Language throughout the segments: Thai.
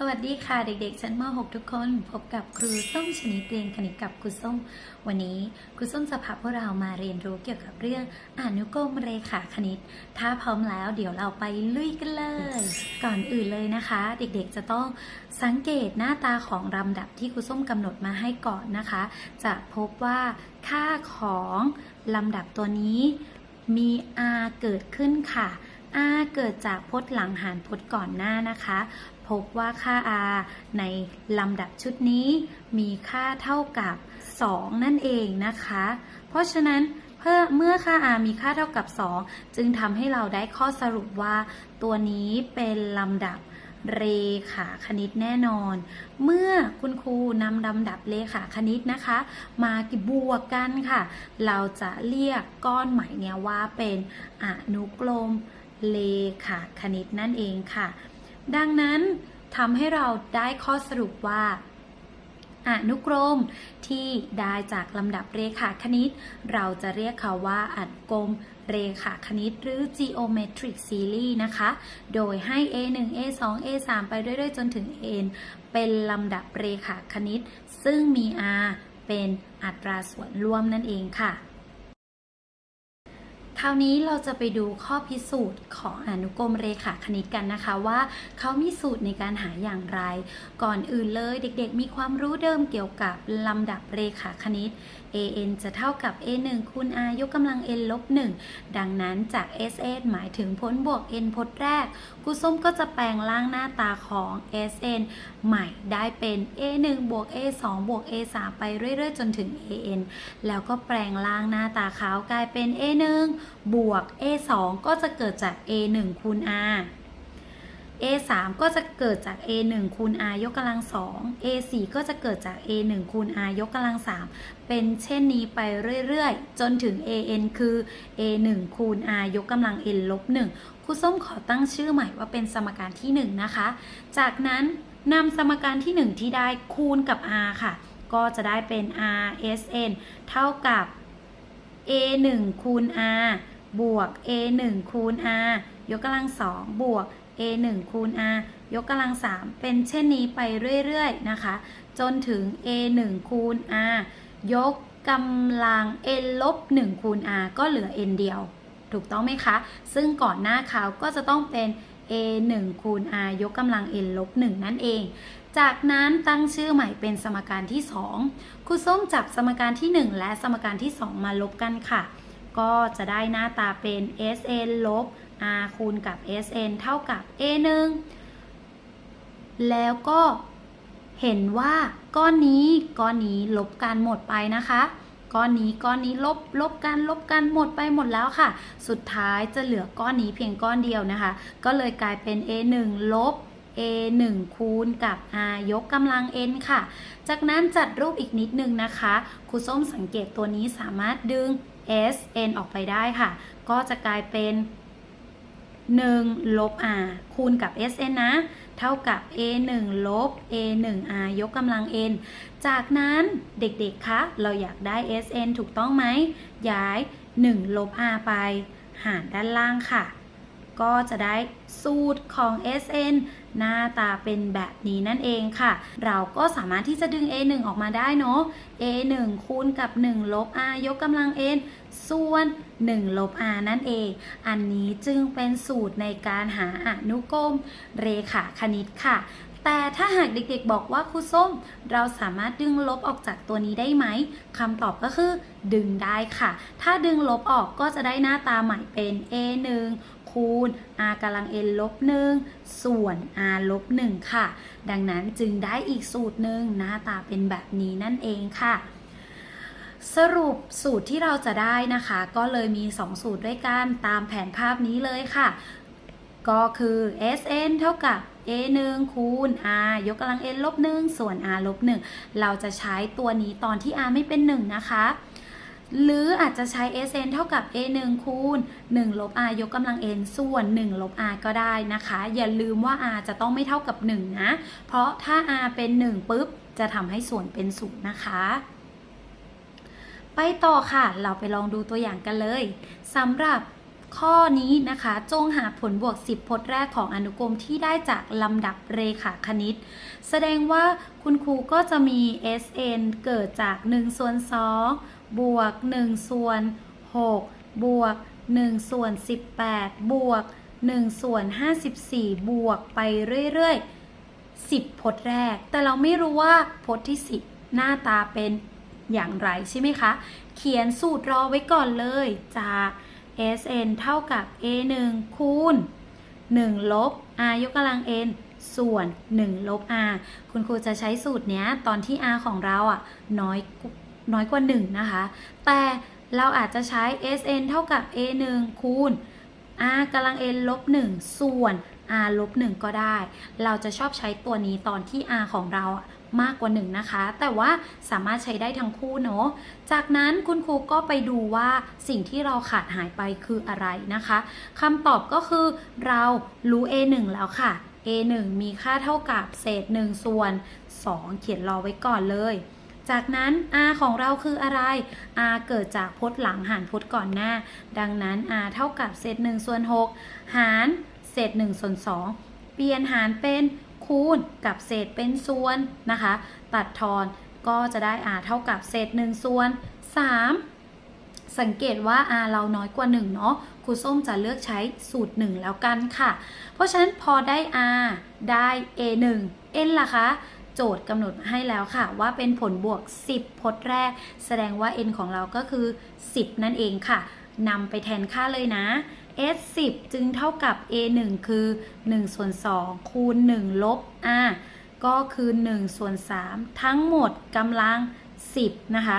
สวัสดีค่ะเด็กๆ ชั้นม .6 ทุกคน พบกับครูส้มชนิดเรียนคณิตกับครูส้ม วันนี้ครูส้มจะพาพวกเรามาเรียนรู้เกี่ยวกับเรื่องอนุกรมเรขาคณิต ถ้าพร้อมแล้วเดี๋ยวเราไปลุยกันเลย ก่อนอื่นเลยนะคะ เด็กๆจะต้องสังเกตหน้าตาของลำดับที่ครูส้มกำหนดมาให้ก่อนนะคะ จะพบว่าค่าของลำดับตัวนี้มี r เกิดขึ้นค่ะ r เกิดจากพจน์หลังหารพจน์ก่อนหน้านะคะ พบว่าค่า r ในลำดับชุดนี้มีค่าเท่ากับ 2 นั่นเองนะคะ เพราะฉะนั้นเพื่อเมื่อค่า r มีค่าเท่ากับ 2 จึงทำให้เราได้ข้อสรุปว่า ตัวนี้เป็นลำดับเรขาคณิตแน่นอน เมื่อคุณครูนำลำดับเรขาคณิตนะคะ มาบวกกันค่ะ เราจะเรียกก้อนใหม่เนี่ยว่าเป็นอนุกรมเลขาคณิตนั่นเองค่ะ ดังนั้นทำให้เราได้ข้อสรุปว่าอนุกรมที่ได้จากลำดับเรขาคณิต เราจะเรียกเขาว่าอนุกรมเรขาคณิตหรือ geometric series นะคะ โดยให้ a1 a2 a3 ไปเรื่อยๆ จนถึง n เป็นลำดับเรขาคณิต ซึ่งมี r เป็นอัตราส่วนร่วมนั่นเองค่ะ คราวนี้เราจะไปดูข้อพิสูจน์ของอนุกรมเรขาคณิตกันนะคะว่าเขามีสูตรในการหาอย่างไร ก่อนอื่นเลยเด็กๆ มีความรู้เดิมเกี่ยวกับลำดับเรขาคณิต an จะเท่ากับ a1 คูณ r ยกกำลัง n ลบ1ดังนั้นจาก sn หมายถึงผลบวก n พจน์แรกครูส้มก็จะแปลงร่างหน้าตาของ sn ใหม่ได้เป็น a1 บวก a2 บวก a3 ไปเรื่อยๆ จนถึง an แล้วก็แปลงร่างหน้าตาเขากลายเป็น a1 บวก a2 ก็จะเกิดจาก a1 คูณ r a3 ก็จะเกิดจาก a1 คูณ r ยกกำลัง2 a4 ก็จะเกิดจาก a1 คูณ r ยกกำลัง3เป็นเช่นนี้ไปเรื่อยๆ จนถึง an คือ a1 คูณ r ยกกำลัง n ลบ1ครูส้มขอตั้งชื่อใหม่ว่าเป็นสมการที่ 1 นะคะ จากนั้นนำสมการที่ 1 ที่ได้คูณกับ r ค่ะ ก็จะได้เป็น rsn เท่ากับ a1 คูณ r บวก a1 คูณ r ยกกำลัง2บวก a1 คูณ r ยกกำลัง 3 เป็นเช่นนี้ไปเรื่อยๆนะคะ จนถึง a1 คูณ r ยกกำลัง n ลบ1คูณ r ก็เหลือ n เดียว ถูกต้องไหมคะ ซึ่งก่อนหน้าเขาก็จะต้องเป็น a1 คูณ r ยกกำลัง n ลบ1นั่นเอง จากนั้นตั้งชื่อใหม่เป็นสมการที่ 2ครูส้มจับสมการที่ 1 และสมการที่ 2 มาลบกันค่ะ ก็จะได้หน้าตาเป็น sn ลบ r คูณกับ sn เท่ากับ a1 แล้วก็เห็นว่าก้อนนี้ก้อนนี้ลบกันหมดไปนะคะ ก้อนนี้ก้อนนี้ลบลบกันลบกันหมดไปหมดแล้วค่ะ สุดท้ายจะเหลือก้อนนี้เพียงก้อนเดียวนะคะ ก็เลยกลายเป็น a1 ลบ a1 คูณกับ r ยกกำลัง n ค่ะ จากนั้นจัดรูปอีกนิดนึงนะคะ ครูส้มสังเกตตัวนี้สามารถดึง s n ออกไปได้ค่ะ ก็จะกลายเป็น 1 ลบ r คูณกับ sn นะ เท่ากับ a 1ลบ a 1 r ยกกำลัง n จากนั้นเด็กๆ คะ เราอยากได้ sn ถูกต้องไหม ย้าย 1 ลบ r ไป หารด้านล่างค่ะ ก็จะได้สูตรของ sn หน้าตาเป็นแบบนี้นั่นเองค่ะ เราก็สามารถที่จะดึง a1 ออกมาได้เนาะ a1 คูณกับ 1 ลบ r ยกกำลัง n ส่วน 1ลบ r นั่นเอง อันนี้จึงเป็นสูตรในการหาอนุกรมเรขาคณิตค่ะ แต่ถ้าหากเด็กๆบอกว่าครูส้ม เราสามารถดึงลบออกจากตัวนี้ได้ไหมคำตอบก็คือ ดึงได้ค่ะ ถ้าดึงลบออกก็จะได้หน้าตาใหม่เป็น a1 คูณ r กำลัง n ลบ1ส่วน r ลบ1ค่ะ ดังนั้นจึงได้อีกสูตรหนึ่งหน้าตาเป็นแบบนี้นั่นเองค่ะ สรุปสูตรที่เราจะได้นะคะ ก็เลยมี 2 สูตรด้วยกันตามแผนภาพนี้เลยค่ะ ก็คือ sn เท่ากับ a1 คูณ r ยกกำลัง n ลบ1ส่วน r ลบ1เราจะใช้ตัวนี้ตอนที่ r ไม่เป็น 1 นะคะ หรืออาจจะใช้ sn เท่ากับ a1 คูณ 1 ลบ r ยกกำลัง n ส่วน 1 ลบ r ก็ได้นะคะ อย่าลืมว่า r จะต้องไม่เท่ากับ 1 นะ เพราะถ้า r เป็น 1 ปุ๊บ จะทำให้ส่วนเป็น0นะคะ ไปต่อค่ะ เราไปลองดูตัวอย่างกันเลยสำหรับข้อนี้นะคะ จงหาผลบวก 10 พจน์แรกของอนุกรมที่ได้จากลำดับเรขาคณิต แสดงว่าคุณครูก็จะมี SN เกิดจาก1ส่วน2บวก1ส่วน6บวก1ส่วน18 บวก1ส่วน54 บวกไปเรื่อยๆ 10 พจน์แรก แต่เราไม่รู้ว่าพจน์ที่ 10 หน้าตาเป็น อย่างไรใช่ไหมคะ เขียนสูตรรอไว้ก่อนเลยจาก SN เท่ากับ A1 คูณ 1 ลบ R ยกกำลัง N ส่วน 1 ลบ R คุณครูจะใช้สูตรเนี้ยตอนที่ R ของเราอะน้อยน้อยกว่า 1 นะคะ แต่เราอาจจะใช้ SN เท่ากับ A1 คูณ R กำลัง N ลบ 1 ส่วน R ลบ 1 ก็ได้ เราจะชอบใช้ตัวนี้ตอนที่ R ของเราอะ มากกว่า1นะคะ แต่ว่าสามารถใช้ได้ทั้งคู่เนาะ จากนั้นคุณครูก็ไปดูว่าสิ่งที่เราขาดหายไปคืออะไรนะคะคำตอบก็คือเรารู้ A1 แล้วค่ะ A1 มีค่าเท่ากับเศษ 1 ส่วน 2 เขียนรอไว้ก่อนเลย จากนั้น r ของเราคืออะไร r เกิดจากพจน์หลังหารพจน์ก่อนหน้า ดังนั้น r เท่ากับเศษ1ส่วน6หารเศษ1ส่วน2เปลี่ยนหารเป็น คูณกับเศษเป็นส่วนนะคะ ตัดทอนก็จะได้ r เท่ากับเศษ1ส่วน 3 สังเกตว่า r เราน้อยกว่า 1 เนาะครูส้มจะเลือกใช้สูตร 1 แล้วกันค่ะ เพราะฉะนั้นพอได้ r ได้ a 1 n ล่ะคะ โจทย์กำหนดให้แล้วค่ะ ว่าเป็นผลบวก 10 พจน์แรก แสดงว่า n ของเราก็คือ 10 นั่นเองค่ะนำไปแทนค่าเลยนะ s 10จึงเท่ากับ a 1คือ1ส่วน2คูณ1ลบ r ก็คือ1ส่วน3ทั้งหมดกำลัง 10 นะคะ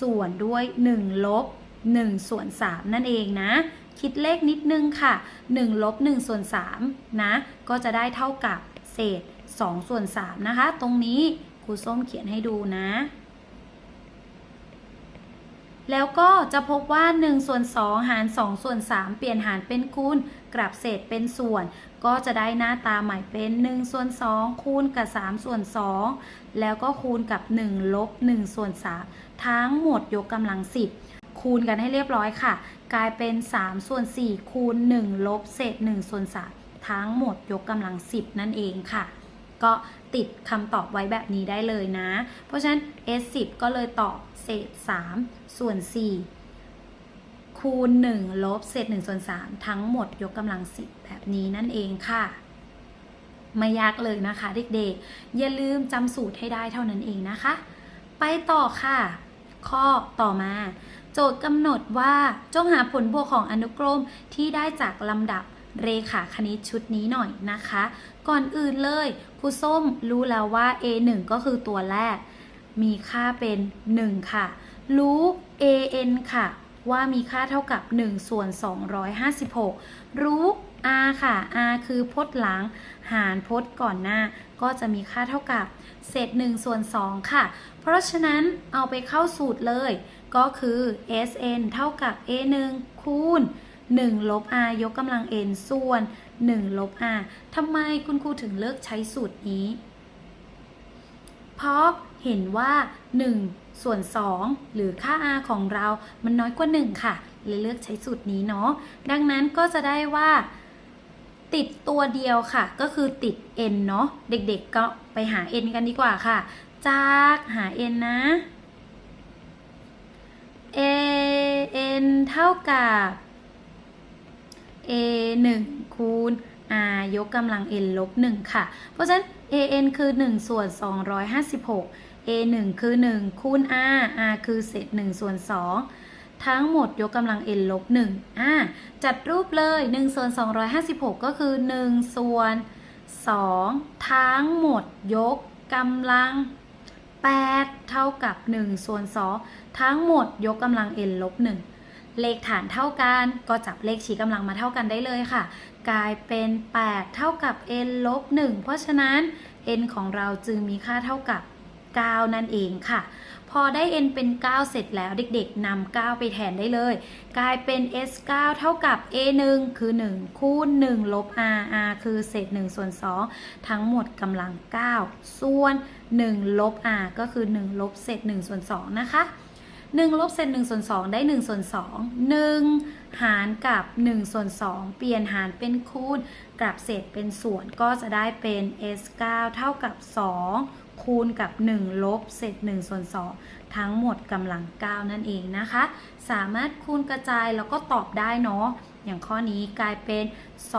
ส่วนด้วย 1 ลบ 1 ส่วน 3 นั่นเองนะ คิดเลขนิดนึงค่ะ 1 ลบ 1 ส่วน 3 นะ ก็จะได้เท่ากับเศษ 2 ส่วน 3 นะคะ ตรงนี้ครูส้มเขียนให้ดูนะ แล้วก็จะพบว่า1ส่วน2หาร2ส่วน3เปลี่ยนหารเป็นคูณกลับเศษเป็นส่วน ก็จะได้หน้าตาใหม่เป็น1ส่วน2คูณกับ3ส่วน2แล้วก็คูณกับ1ลบ1ส่วน3ทั้งหมดยกกำลัง 10 คูณกันให้เรียบร้อยค่ะ กลายเป็น3ส่วน4คูณ1ลบเศษ1ส่วน3ทั้งหมดยกกำลัง 10 นั่นเองค่ะ ก็ติดคำตอบไว้แบบนี้ได้เลยนะ เพราะฉะนั้น S10 ก็เลยตอบเศษ 3 ส่วน 4 คูณ 1 ลบเศษ 1 ส่วน 3 ทั้งหมดยกกำลัง 10 แบบนี้นั่นเองค่ะ ไม่ยากเลยนะคะเด็กๆ อย่าลืมจำสูตรให้ได้เท่านั้นเองนะคะ ไปต่อค่ะ ข้อต่อมาโจทย์กำหนดว่าจงหาผลบวกของอนุกรมที่ได้จากลำดับ เรขาคณิตชุดนี้หน่อยนะคะ ก่อนอื่นเลยครูส้มรู้แล้วว่า a1 ก็คือตัวแรก มีค่าเป็น 1 ค่ะ รู้ an ค่ะ ว่ามีค่าเท่ากับ 1 ส่วน 256 รู้ r ค่ะ r คือพจน์หลัง หารพจน์ก่อนหน้า ก็จะมีค่าเท่ากับ เศษ1ส่วน2ค่ะ เพราะฉะนั้นเอาไปเข้าสูตรเลย ก็คือ sn เท่ากับ a1 คูณ 1ลบ r ยกกำลัง n ส่วน1ลบ r ทำไมคุณครูถึงเลือกใช้สูตรนี้ เพราะเห็นว่า 1 ส่วน 2 หรือค่า r ของเรามันน้อยกว่า 1 ค่ะเลยเลือกใช้สูตรนี้เนาะ ดังนั้นก็จะได้ว่า ติดตัวเดียวค่ะ ก็คือติด n เนาะ เด็กๆก็ไปหา n กันดีกว่าค่ะ จากหา n นะ a n เท่ากับ a 1คูณ r ยกกำลัง n ลบ 1 ค่ะ เพราะฉะนั้น a n คือ 1 ส่วน 256 a 1 คือ 1 คูณ r r คือเศษ1ส่วน 2 ทั้งหมดยกกำลัง n ลบ 1อ่าจัดรูปเลย 1 ส่วน 256 ก็คือ 1 ส่วน 2 ทั้งหมดยกกำลัง 8 เท่ากับ 1 ส่วน 2 ทั้งหมดยกกำลัง n ลบ 1 เลขฐานเท่ากัน ก็จับเลขชี้กำลังมาเท่ากันได้เลยค่ะ กลายเป็น 8 เท่ากับ n ลบ1เพราะฉะนั้น n ของเราจึงมีค่าเท่ากับ 9 นั่นเองค่ะ พอได้ n เป็น 9 เสร็จแล้วเด็กๆนำ9 ไปแทนได้เลย กลายเป็น s 9เท่ากับ a 1คือ 1 คูณ1ลบ r r คือเศษ1ส่วน2ทั้งหมดกำลัง 9 ส่วน1ลบ r ก็คือ 1 ลบเศษ1ส่วน2นะคะ 1ลบเศษ1ส่วน2ได้1ส่วน2 1 หารกับ1ส่วน2เปลี่ยนหารเป็นคูณกลับเศษเป็นส่วนก็จะได้เป็น s 9เท่ากับ 2 คูณกับ 1 ลบเศษ1ส่วน2ทั้งหมดกำลัง 9 นั่นเองนะคะ สามารถคูณกระจายแล้วก็ตอบได้เนาะอย่างข้อนี้กลายเป็น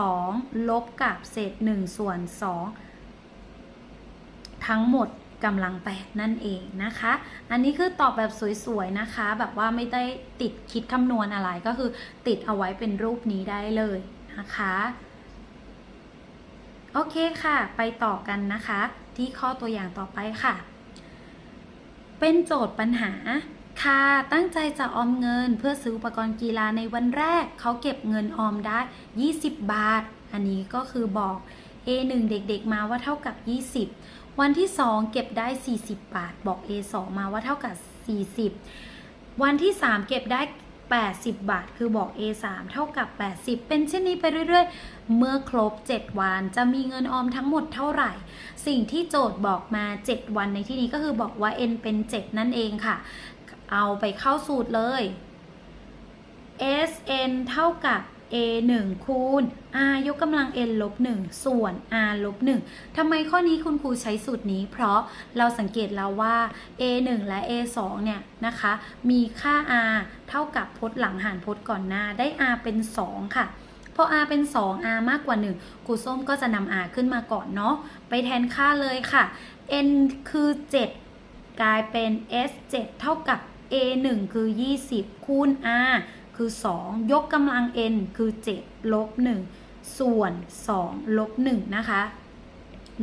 2 ลบกับเศษ1ส่วน2ทั้งหมด กำลัง8นั่นเองนะคะ อันนี้คือตอบแบบสวยๆนะคะ แบบว่าไม่ได้ติดคิดคำนวณอะไรก็คือติดเอาไว้เป็นรูปนี้ได้เลยนะคะ โอเคค่ะ ไปต่อกันนะคะ ที่ข้อตัวอย่างต่อไปค่ะ เป็นโจทย์ปัญหาค่ะตั้งใจจะออมเงินเพื่อซื้ออุปกรณ์กีฬาในวันแรก เขาเก็บเงินออมได้ 20 บาท อันนี้ก็คือบอก A1 เด็กๆมาว่าเท่ากับ 20 วันที่ 2 เก็บได้ 40 บาท บอก A2 มาว่าเท่ากับ 40 วันที่ 3 เก็บได้ 80 บาท คือบอก A3 เท่ากับ 80 เป็นเช่นนี้ไปเรื่อย ๆ เมื่อครบ 7 วันจะมีเงินออมทั้งหมดเท่าไหร่ สิ่งที่โจทย์บอกมา 7 วันในที่นี้ก็คือบอกว่า n เป็น 7 นั่นเองค่ะ เอาไปเข้าสูตรเลย sn เท่ากับ a 1คูณ r ยกกำลัง n ลบ1ส่วน r ลบ1ทำไมข้อนี้คุณครูใช้สูตรนี้ เพราะเราสังเกตแล้วว่า a 1และ a 2เนี่ยนะคะ มีค่า r เท่ากับพจน์หลังหารพจน์ก่อนหน้าได้ r เป็น 2 ค่ะพอ r เป็น 2 r มากกว่า1ครูส้มก็จะนำ r ขึ้นมาก่อนเนาะไปแทนค่าเลยค่ะ n คือ 7 กลายเป็น s 7 เท่ากับ a 1คือ 20 คูณ r คือ 2 ยกกำลัง n คือ 7 ลบ 1 ส่วน 2 ลบ 1 นะคะ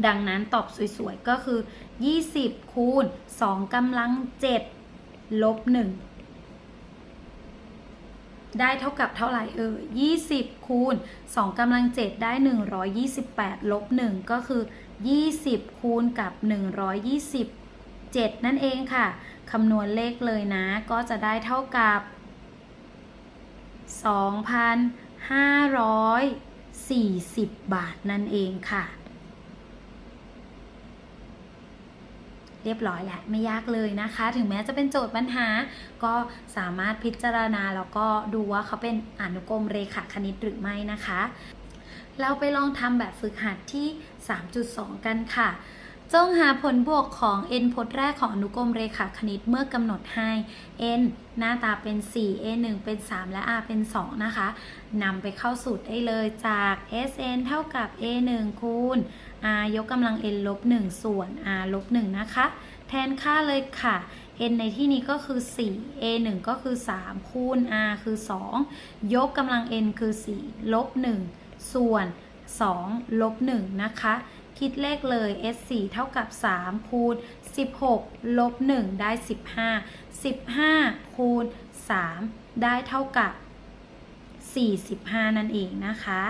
ดังนั้นตอบสวยๆ ก็คือ 20 คูณ 2กำลัง 7 ลบ 1 ได้เท่ากับเท่าไหร่เออ20 คูณ 2กำลัง 7 ได้ 128 ลบ 1 ก็คือ 20 คูณกับ 127นั่นเองค่ะ คำนวณเลขเลยนะ ก็จะได้เท่ากับ 2,540 บาทนั่นเองค่ะ เรียบร้อยแหละไม่ยากเลยนะคะ ถึงแม้จะเป็นโจทย์ปัญหา ก็สามารถพิจารณาแล้วก็ดูว่าเขาเป็นอนุกรมเรขาคณิตหรือไม่นะคะ เราไปลองทำแบบฝึกหัดที่ 3.2 กันค่ะ จงหาผลบวกของ n พจน์แรกของอนุกรมเรขาคณิตเมื่อกำหนดให้ n หน้าตาเป็น 4 a 1 เป็น 3 และ r เป็น 2 นะคะนำไปเข้าสูตรได้เลยจาก sn เท่ากับ a 1คูณ r ยกกำลัง n ลบ1ส่วน r ลบ1นะคะ แทนค่าเลยค่ะ n ในที่นี้ก็คือ 4 a 1ก็คือ 3 คูณ r คือ 2 ยกกำลัง n คือ 4 ลบ 1 ส่วน 2 ลบ 1 นะคะ คิดเลขเลย s 4เท่ากับ 3 คูณ 16 ลบ 1 ได้ 15 15 คูณ 3 ได้เท่ากับ 45 นั่นเองนะคะ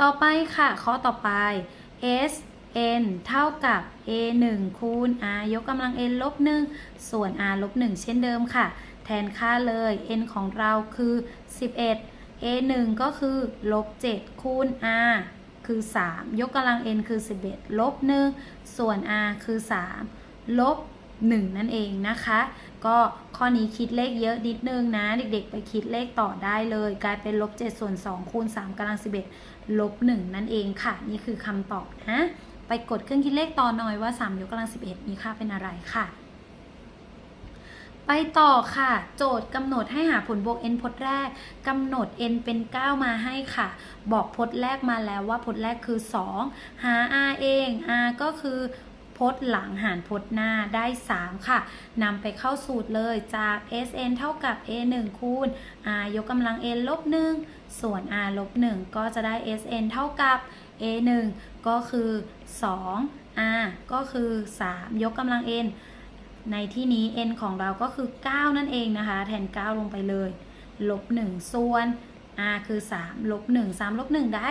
ต่อไปค่ะ ข้อต่อไป s n เท่ากับ a 1คูณ r ยกกำลัง n ลบ 1 ส่วน r ลบ 1 เช่นเดิมค่ะ แทนค่าเลย n ของเราคือ 11 a 1ก็คือลบ7คูณ r คือ 3 ยกกำลัง n คือ 11ลบ1ส่วน r คือ 3 ลบ 1 นั่นเองนะคะ ก็ข้อนี้คิดเลขเยอะนิดนึงนะ เด็กๆ ไปคิดเลขต่อได้เลย กลายเป็นลบ7ส่วน2คูณ3กำลัง 11ลบ 1 นั่นเองค่ะ นี่คือคำตอบนะ ไปกดเครื่องคิดเลขต่อหน่อยว่า 3 ยกกำลัง 11 มีค่าเป็นอะไรค่ะ ไปต่อค่ะ โจทย์กำหนดให้หาผลบวก n พจน์แรกกำหนด n เป็น 9 มาให้ค่ะ บอกพจน์แรกมาแล้วว่าพจน์แรกคือ 2 หา r เอง r ก็คือพจน์หลังหารพจน์หน้าได้ 3 ค่ะนำไปเข้าสูตรเลยจาก sn เท่ากับ a 1คูณ r ยกกำลัง n ลบ 1 ส่วน r ลบ 1 ก็จะได้ sn เท่ากับ a 1ก็คือ 2 r ก็คือ 3 ยกกำลัง n ในที่นี้ n ของเราก็คือ 9 นั่นเองนะคะ แทน 9 ลงไปเลยลบ1ส่วน r คือ 3 ลบ 1 3 ลบ 1 ได้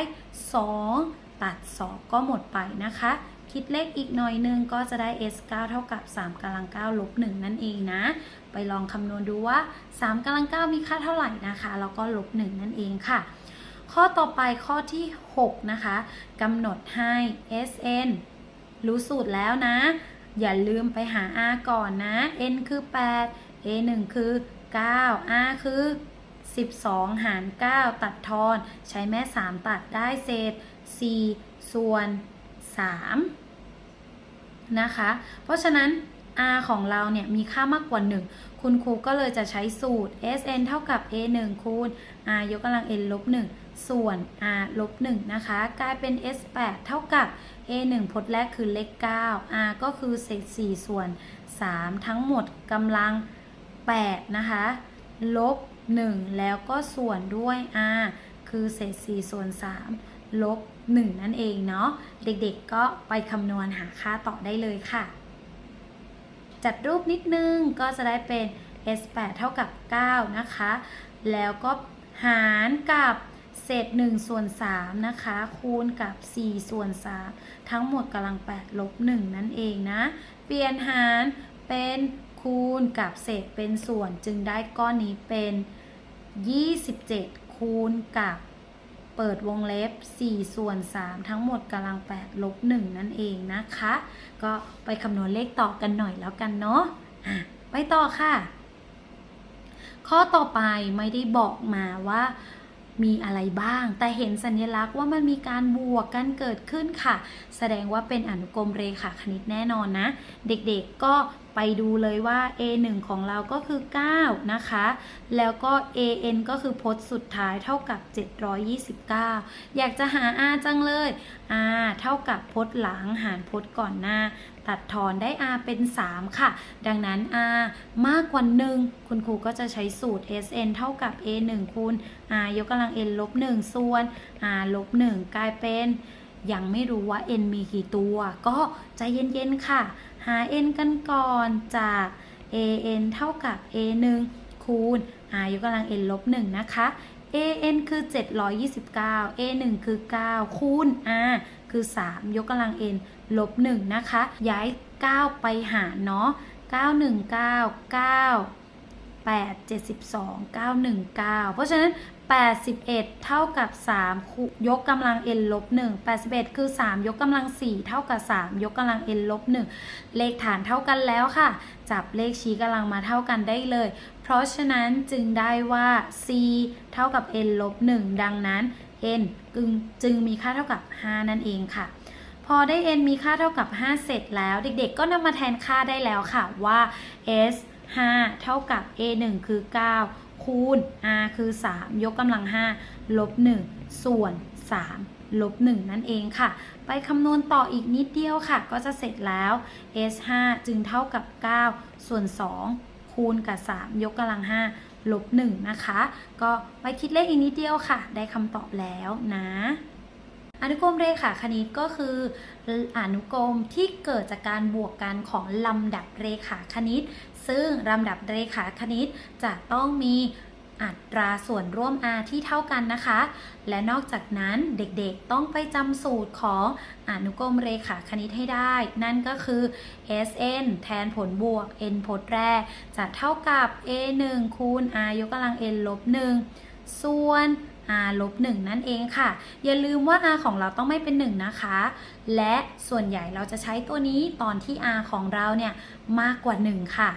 2 ตัด 2 ก็หมดไปนะคะ คิดเลขอีกหน่อยนึงก็จะได้ s 9 เท่ากับ 3กำลัง9ลบ 1 นั่นเองนะ ไปลองคำนวณดูว่า 3กำลัง9มีค่าเท่าไหร่นะคะ แล้วก็ลบ 1 นั่นเองค่ะ ข้อต่อไปข้อที่ 6 นะคะกำหนดให้ sn รู้สูตรแล้วนะ อย่าลืมไปหา r ก่อนนะ n คือ 8 a 1คือ 9 r คือ 12 หาร 9 ตัดทอน ใช้แม่ 3 ตัดได้เศษ 4 ส่วน 3 นะคะ เพราะฉะนั้น r ของเราเนี่ยมีค่ามากกว่า 1 คุณครูก็เลยจะใช้สูตร sn เท่ากับ a 1คูณ r ยกกำลัง n ลบ1 ส่วน r ลบ1นะคะ กลายเป็น s 8เท่ากับ a 1พจน์แรกคือเลข 9 r ก็คือเศษ4ส่วน 3 ทั้งหมดกำลัง 8 นะคะ ลบ 1 แล้วก็ส่วนด้วย r คือเศษ4ส่วน 3 ลบ 1 นั่นเองเนาะ เด็กๆก็ไปคำนวณหาค่าต่อได้เลยค่ะ จัดรูปนิดนึงก็จะได้เป็น s 8เท่ากับ 9 นะคะ แล้วก็หารกับ เศษ1ส่วน3นะคะ คูณกับ 4 ส่วน 3 ทั้งหมดกำลัง8ลบ1นั่นเองนะ เปลี่ยนหารเป็นคูณกับเศษเป็นส่วนจึงได้ก้อนนี้เป็น 27 คูณกับเปิดวงเล็บ 4 ส่วน 3 ทั้งหมดกำลัง 8 ลบ 1 นั่นเองนะคะ ก็ไปคำนวณเลขต่อกันหน่อยแล้วกันเนาะะไปต่อค่ะ ข้อต่อไปไม่ได้บอกมาว่า มีอะไรบ้าง แต่เห็นสัญลักษณ์ว่ามันมีการบวกกันเกิดขึ้นค่ะ แสดงว่าเป็นอนุกรมเรขาคณิตแน่นอนนะ เด็กๆก็ไปดูเลยว่า a1 ของเราก็คือ 9 นะคะ แล้วก็ an ก็คือพจน์สุดท้ายเท่ากับ 729 อยากจะหา r จังเลย r เท่ากับพจน์หลังหารพจน์ก่อนหน้า ตัดทอนได้ r เป็น 3 ค่ะ ดังนั้น r มากกว่า 1 คุณครูก็จะใช้สูตร sn เท่ากับ a 1คูณ r ยกกำลัง n ลบ1ส่วน r ลบ1กลายเป็นยังไม่รู้ว่า n มีกี่ตัว ก็ใจเย็นๆค่ะ หา n กันก่อนจาก an เท่ากับ a 1คูณ r ยกกำลัง n ลบ1นะคะ an คือ 729 a 1คือ 9 คูณ r คือ 3 ยกกำลังเอ็นลบ1นะคะ ย้าย 9 ไปหารเนาะ919 9 8 72 919 เพราะฉะนั้น 81 เท่ากับ 3 ยกกำลัง n ลบ1 81 คือ 3 ยกกำลัง 4 เท่ากับ 3 ยกกำลัง n ลบ1เลขฐานเท่ากันแล้วค่ะ จับเลขชี้กำลังมาเท่ากันได้เลย เพราะฉะนั้นจึงได้ว่า c เท่ากับ n ลบ1ดังนั้น n จึงจึงมีค่าเท่ากับ 5 นั่นเองค่ะพอได้ n มีค่าเท่ากับ 5 เสร็จแล้ว เด็กๆ ก็นำมาแทนค่าได้แล้วค่ะว่า s 5 เท่ากับ a 1คือ 9 คูณ r คือ 3 ยกกำลัง 5 ลบ 1 ส่วน 3 ลบ 1 นั่นเองค่ะ ไปคำนวณต่ออีกนิดเดียวค่ะ ก็จะเสร็จแล้ว s 5จึงเท่ากับ 9 ส่วน 2 คูณกับ 3 ยกกำลัง 5 ลบ 1 นะคะ ก็ไปคิดเลขอีกนิดเดียวค่ะ ได้คำตอบแล้วนะ อนุกรมเรขาคณิตก็คือ อนุกรมที่เกิดจากการบวกกันของลำดับเรขาคณิต ซึ่งลำดับเรขาคณิตจะต้องมีอัตราส่วนร่วม r ที่เท่ากันนะคะ และนอกจากนั้นเด็กๆต้องไปจำสูตรของอนุกรมเรขาคณิตให้ได้ นั่นก็คือ sn แทนผลบวก n พจน์แรก จะเท่ากับ a 1คูณ r ยกกำลัง n ลบ1ส่วน r ลบ1นั่นเองค่ะ อย่าลืมว่า r ของเราต้องไม่เป็น 1 นะคะ และส่วนใหญ่เราจะใช้ตัวนี้ตอนที่ r ของเราเนี่ยมากกว่า 1 ค่ะ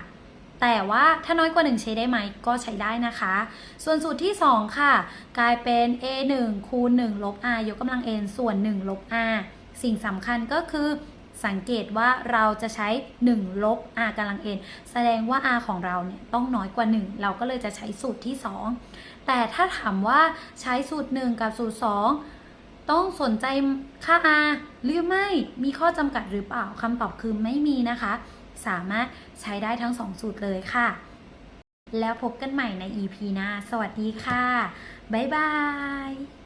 แต่ว่าถ้าน้อยกว่า 1 ใช้ได้ไหมก็ใช้ได้นะคะ ส่วนสูตรที่ 2 ค่ะ กลายเป็น a 1คูณ1ลบ r ยกกำลัง n ส่วน 1 ลบ r สิ่งสำคัญก็คือสังเกตว่าเราจะใช้ 1 ลบ r กำลัง n แสดงว่า r ของเราเนี่ยต้องน้อยกว่า 1 เราก็เลยจะใช้สูตรที่ 2 แต่ถ้าถามว่าใช้สูตร 1 กับสูตร 2 ต้องสนใจค่า r หรือไม่มีข้อจำกัดหรือเปล่าคำตอบคือไม่มีนะคะ สามารถใช้ได้ทั้ง 2 สูตรเลยค่ะ แล้วพบกันใหม่ใน EP หน้า สวัสดีค่ะ บ๊ายบาย